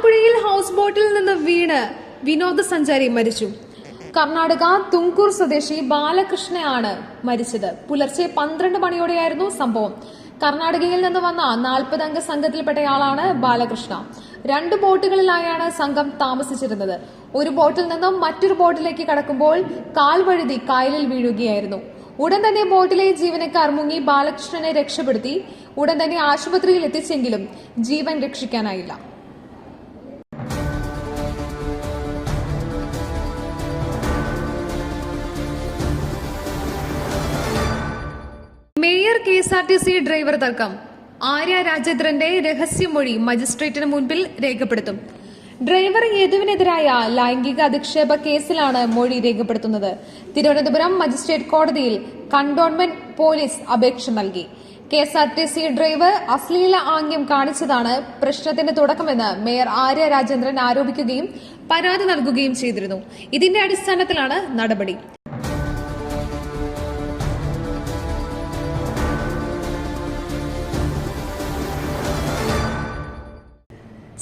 ആലപ്പുഴയിൽ ഹൗസ് ബോട്ടിൽ നിന്ന് വീണ് വിനോദസഞ്ചാരി മരിച്ചു. കർണാടക തുങ്കൂർ സ്വദേശി ബാലകൃഷ്ണയാണ് മരിച്ചത്. പുലർച്ചെ പന്ത്രണ്ട് മണിയോടെയായിരുന്നു സംഭവം. കർണാടകയിൽ നിന്ന് വന്ന നാൽപ്പതംഗ സംഘത്തിൽപ്പെട്ടയാളാണ് ബാലകൃഷ്ണ. രണ്ട് ബോട്ടുകളിലായാണ് സംഘം താമസിച്ചിരുന്നത്. ഒരു ബോട്ടിൽ നിന്നും മറ്റൊരു ബോട്ടിലേക്ക് കടക്കുമ്പോൾ കാൽ വഴുതി കായലിൽ വീഴുകയായിരുന്നു. ഉടൻ തന്നെ ബോട്ടിലെ ജീവനക്കാർ മുങ്ങി ബാലകൃഷ്ണനെ രക്ഷപ്പെടുത്തി. ഉടൻ തന്നെ ആശുപത്രിയിൽ എത്തിച്ചെങ്കിലും ജീവൻ രക്ഷിക്കാനായില്ല. S R T C driver തർക്കം. ആര്യ രാജേന്ദ്രന്റെ രഹസ്യമൊഴി മജിസ്ട്രേറ്റിന് മുൻപിൽ രേഖപ്പെടുത്തും. ഡ്രൈവർ യേതുവിനെതിരായ ലൈംഗിക അധിക്ഷേപ കേസിലാണ് മൊഴി രേഖപ്പെടുത്തുന്നത്. തിരുവനന്തപുരം മജിസ്ട്രേറ്റ് കോടതിയിൽ കണ്ടോൺമെന്റ് പോലീസ് അപേക്ഷ നൽകി. K S R T C driver അശ്ലീല ആംഗ്യം കാണിച്ചതാണ് പ്രശ്നത്തിന് തുടക്കമെന്ന് മേയർ ആര്യ രാജേന്ദ്രൻ ആരോപിക്കുകയും പരാതി നൽകുകയും ചെയ്തിരുന്നു. ഇതിന്റെ അടിസ്ഥാനത്തിലാണ് നടപടി.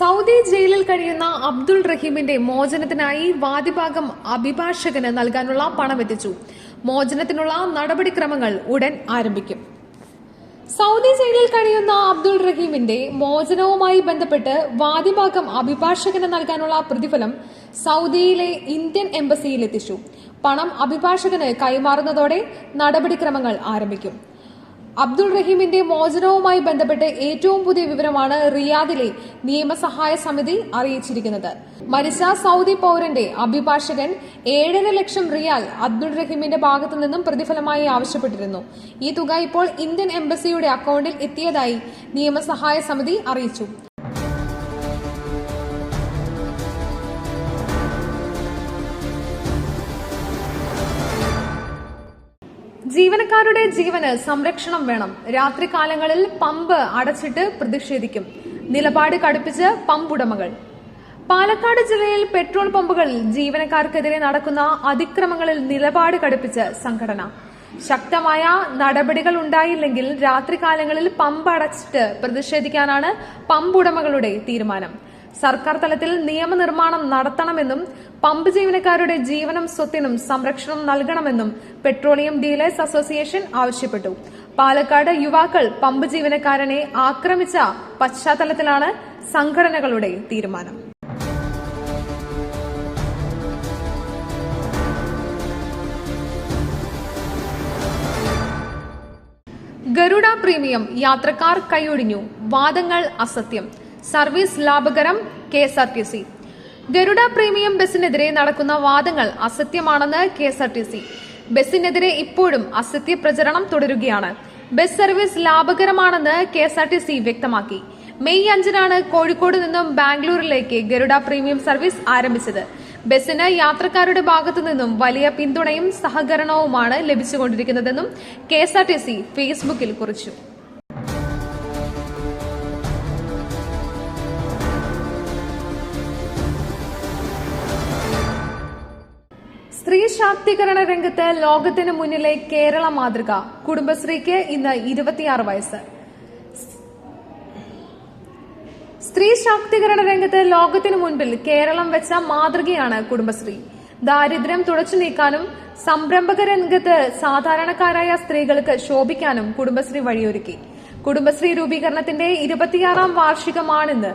സൗദി ജയിലിൽ കഴിയുന്ന അബ്ദുൾ റഹീമിന്റെ മോചനത്തിനായി വാദിഭാഗം അഭിഭാഷകന് നൽകാനുള്ള പണമെത്തിച്ചു. മോചനത്തിനുള്ള നടപടിക്രമങ്ങൾ ഉടൻ ആരംഭിക്കും. സൗദി ജയിലിൽ കഴിയുന്ന അബ്ദുൾ റഹീമിന്റെ മോചനവുമായി ബന്ധപ്പെട്ട് വാദിഭാഗം അഭിഭാഷകന് നൽകാനുള്ള പ്രതിഫലം സൗദിയിലെ ഇന്ത്യൻ എംബസിയിൽ എത്തിച്ചു. പണം അഭിഭാഷകന് കൈമാറുന്നതോടെ നടപടിക്രമങ്ങൾ ആരംഭിക്കും. അബ്ദുൾ റഹീമിന്റെ മോചനവുമായി ബന്ധപ്പെട്ട് ഏറ്റവും പുതിയ വിവരമാണ് റിയാദിലെ നിയമസഹായ സമിതി അറിയിച്ചിരിക്കുന്നത്. മരിച്ച സൗദി പൗരന്റെ അഭിഭാഷകൻ ഏഴര ലക്ഷം റിയാൽ അബ്ദുൾ റഹീമിന്റെ ഭാഗത്തു നിന്നും പ്രതിഫലമായി ആവശ്യപ്പെട്ടിരുന്നു. ഈ തുക ഇപ്പോൾ ഇന്ത്യൻ എംബസിയുടെ അക്കൗണ്ടിൽ എത്തിയതായി നിയമസഹായ സമിതി അറിയിച്ചു. ജീവനക്കാരുടെ ജീവന് സംരക്ഷണം വേണം. രാത്രികാലങ്ങളിൽ പമ്പ് അടച്ചിട്ട് പ്രതിഷേധിക്കും. നിലപാട് കടുപ്പിച്ച് പമ്പുടമകൾ പാലക്കാട് ജില്ലയിൽ പെട്രോൾ പമ്പുകളിൽ ജീവനക്കാർക്കെതിരെ നടക്കുന്ന അതിക്രമങ്ങളിൽ നിലപാട് കടുപ്പിച്ച് സംഘടന. ശക്തമായ നടപടികൾ ഉണ്ടായില്ലെങ്കിൽ രാത്രികാലങ്ങളിൽ പമ്പ് അടച്ചിട്ട് പ്രതിഷേധിക്കാനാണ് പമ്പുടമകളുടെ തീരുമാനം. സർക്കാർ തലത്തിൽ നിയമനിർമ്മാണം നടത്തണമെന്നും പമ്പ് ജീവനക്കാരുടെ ജീവനും സ്വത്തിനും സംരക്ഷണം നൽകണമെന്നും പെട്രോളിയം ഡീലേഴ്സ് അസോസിയേഷൻ ആവശ്യപ്പെട്ടു. പാലക്കാട് യുവാക്കൾ പമ്പ് ജീവനക്കാരനെ ആക്രമിച്ച പശ്ചാത്തലത്തിലാണ് സംഘടനകളുടെ തീരുമാനം. ഗരുഡ പ്രീമിയം യാത്രക്കാർ കൈയൊഴിഞ്ഞു വാദങ്ങൾ അസത്യം. Service ലാഭകരം K S R T C. Garuda premium ബസിനെതിരെ നടക്കുന്ന വാദങ്ങൾ അസത്യമാണെന്ന് K S R T C. ബസിനെതിരെ ഇപ്പോഴും അസത്യ പ്രചരണം തുടരുകയാണ്. Bus service ലാഭകരമാണെന്ന് K S R T C വ്യക്തമാക്കി. മെയ് അഞ്ചിനാണ് കോഴിക്കോട് നിന്നും ബാംഗ്ലൂരിലേക്ക് ഗരുഡ പ്രീമിയം സർവീസ് ആരംഭിച്ചത്. ബസിന് യാത്രക്കാരുടെ ഭാഗത്തു നിന്നും വലിയ പിന്തുണയും സഹകരണവുമാണ് ലഭിച്ചുകൊണ്ടിരിക്കുന്നതെന്നും K S R T C ഫേസ്ബുക്കിൽ കുറിച്ചു. ശാക്തീകരണ രംഗത്ത് ലോകത്തിന് മുന്നിലെ കേരള മാതൃക കുടുംബശ്രീക്ക് ഇന്ന് ഇരുപത്തിയാറ് വയസ്സ്. സ്ത്രീ ശാക്തീകരണ രംഗത്ത് ലോകത്തിന് മുൻപിൽ കേരളം വെച്ച മാതൃകയാണ് കുടുംബശ്രീ. ദാരിദ്ര്യം തുടച്ചു നീക്കാനും സംരംഭക രംഗത്ത് സാധാരണക്കാരായ സ്ത്രീകൾക്ക് ശോഭിക്കാനും കുടുംബശ്രീ വഴിയൊരുക്കി. കുടുംബശ്രീ രൂപീകരണത്തിന്റെ ഇരുപത്തിയാറാം വാർഷികമാണിന്ന്.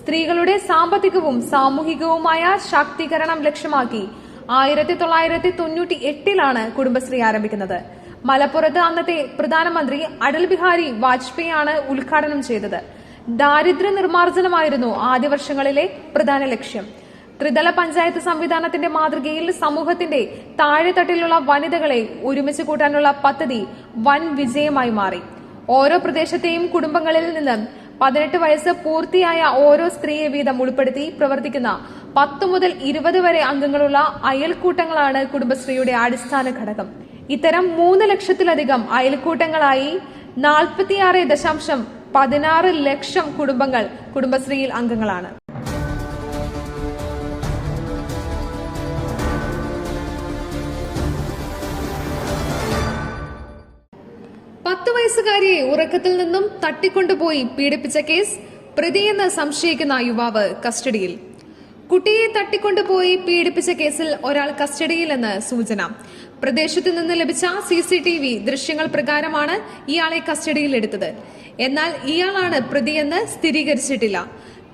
സ്ത്രീകളുടെ സാമ്പത്തികവും സാമൂഹികവുമായ ശാക്തീകരണം ലക്ഷ്യമാക്കി ആയിരത്തി തൊള്ളായിരത്തി തൊണ്ണൂറ്റി എട്ടിലാണ് കുടുംബശ്രീ ആരംഭിക്കുന്നത്. മലപ്പുറത്ത് അന്നത്തെ പ്രധാനമന്ത്രി അടൽ ബിഹാരി വാജ്പേയി ആണ് ഉദ്ഘാടനം ചെയ്തത്. ദാരിദ്ര്യ നിർമ്മാർജനമായിരുന്നു ആദ്യ വർഷങ്ങളിലെ പ്രധാന ലക്ഷ്യം. ത്രിതല പഞ്ചായത്ത് സംവിധാനത്തിന്റെ മാതൃകയിൽ സമൂഹത്തിന്റെ താഴെത്തട്ടിലുള്ള വനിതകളെ ഒരുമിച്ച് കൂട്ടാനുള്ള പദ്ധതി വൻ വിജയമായി മാറി. ഓരോ പ്രദേശത്തെയും കുടുംബങ്ങളിൽ നിന്ന് പതിനെട്ട് വയസ്സ് പൂർത്തിയായ ഓരോ സ്ത്രീയെ വീതം ഉൾപ്പെടുത്തി പ്രവർത്തിക്കുന്ന പത്ത് മുതൽ ഇരുപത് വരെ അംഗങ്ങളുള്ള അയൽക്കൂട്ടങ്ങളാണ് കുടുംബശ്രീയുടെ അടിസ്ഥാന ഘടകം. ഇത്തരം മൂന്ന് ലക്ഷത്തിലധികം അയൽക്കൂട്ടങ്ങളായി നാൽപ്പത്തിയാറ് ദശാംശം പതിനാറ് ലക്ഷം കുടുംബങ്ങൾ കുടുംബശ്രീയിൽ അംഗങ്ങളാണ്. പത്ത് വയസ്സുകാരിയെ ഉറക്കത്തിൽ നിന്നും തട്ടിക്കൊണ്ടുപോയി പീഡിപ്പിച്ച കേസ് പ്രതിയെന്ന് സംശയിക്കുന്ന യുവാവ് കസ്റ്റഡിയിൽ. കുട്ടിയെ തട്ടിക്കൊണ്ടുപോയി പീഡിപ്പിച്ച കേസിൽ ഒരാൾ കസ്റ്റഡിയിലെന്ന് സൂചന. പ്രദേശത്തു നിന്ന് ലഭിച്ച സി സി ടി വി ദൃശ്യങ്ങൾ പ്രകാരമാണ് ഇയാളെ കസ്റ്റഡിയിലെടുത്തത്. എന്നാൽ ഇയാളാണ് പ്രതിയെന്ന് സ്ഥിരീകരിച്ചിട്ടില്ല.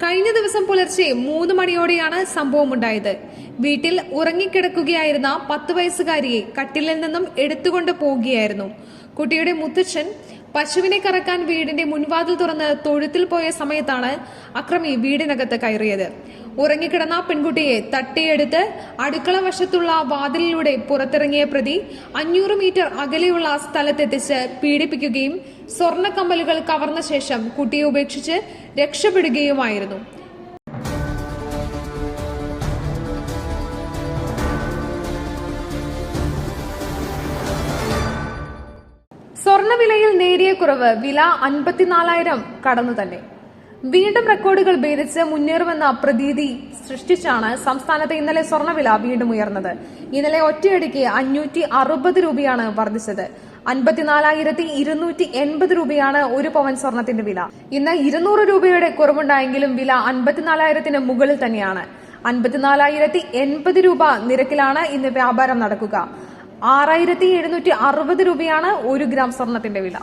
കഴിഞ്ഞ ദിവസം പുലർച്ചെ മൂന്ന് മണിയോടെയാണ് സംഭവമുണ്ടായത്. വീട്ടിൽ ഉറങ്ങിക്കിടക്കുകയായിരുന്ന പത്ത് വയസ്സുകാരിയെ കട്ടിലിൽ നിന്നും എടുത്തുകൊണ്ട് പോകുകയായിരുന്നു കുട്ടിയുടെ മുത്തച്ഛൻ പശുവിനെ കറക്കാൻ വീടിന്റെ മുൻവാതിൽ തുറന്ന് തൊഴുത്തിൽ പോയ സമയത്താണ് അക്രമി വീടിനകത്ത് കയറിയത്. ഉറങ്ങിക്കിടന്ന പെൺകുട്ടിയെ തട്ടിയെടുത്ത് അടുക്കള വശത്തുള്ള വാതിലിലൂടെ പുറത്തിറങ്ങിയ പ്രതി അഞ്ഞൂറ് മീറ്റർ അകലെയുള്ള സ്ഥലത്തെത്തിച്ച് പീഡിപ്പിക്കുകയും സ്വർണ കമ്മലുകൾ കവർന്ന ശേഷം കുട്ടിയെ ഉപേക്ഷിച്ച് രക്ഷപ്പെടുകയുമായിരുന്നു. സ്വർണവിലയിൽ നേരിയ കുറവ് വില അൻപത്തിനാലായിരം കടന്നു തന്നെ. വീണ്ടും റെക്കോർഡുകൾ ഭേദിച്ച് മുന്നേറുമെന്ന പ്രതീതി സൃഷ്ടിച്ചാണ് സംസ്ഥാനത്ത് ഇന്നലെ സ്വർണവില വീണ്ടും ഉയർന്നത്. ഇന്നലെ ഒറ്റയടിക്ക് അഞ്ഞൂറ്റി അറുപത് രൂപയാണ് വർദ്ധിച്ചത്. അൻപത്തിനാലായിരത്തി ഇരുന്നൂറ്റി എൺപത് രൂപയാണ് ഒരു പവൻ സ്വർണത്തിന്റെ വില. ഇന്ന് ഇരുന്നൂറ് രൂപയുടെ കുറവുണ്ടായെങ്കിലും വില അൻപത്തിനാലായിരത്തിന് മുകളിൽ തന്നെയാണ്. അൻപത്തിനാലായിരത്തി എൺപത് രൂപ നിരക്കിലാണ് ഇന്ന് വ്യാപാരം നടക്കുക. ആറായിരത്തി എഴുന്നൂറ്റി അറുപത് രൂപയാണ് ഒരു ഗ്രാം സ്വർണത്തിന്റെ വില.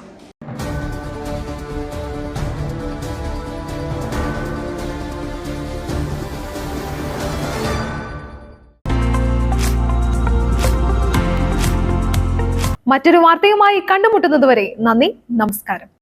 മറ്റൊരു വാർത്തയുമായി കണ്ടുമുട്ടുന്നതുവരെ നന്ദി നമസ്കാരം.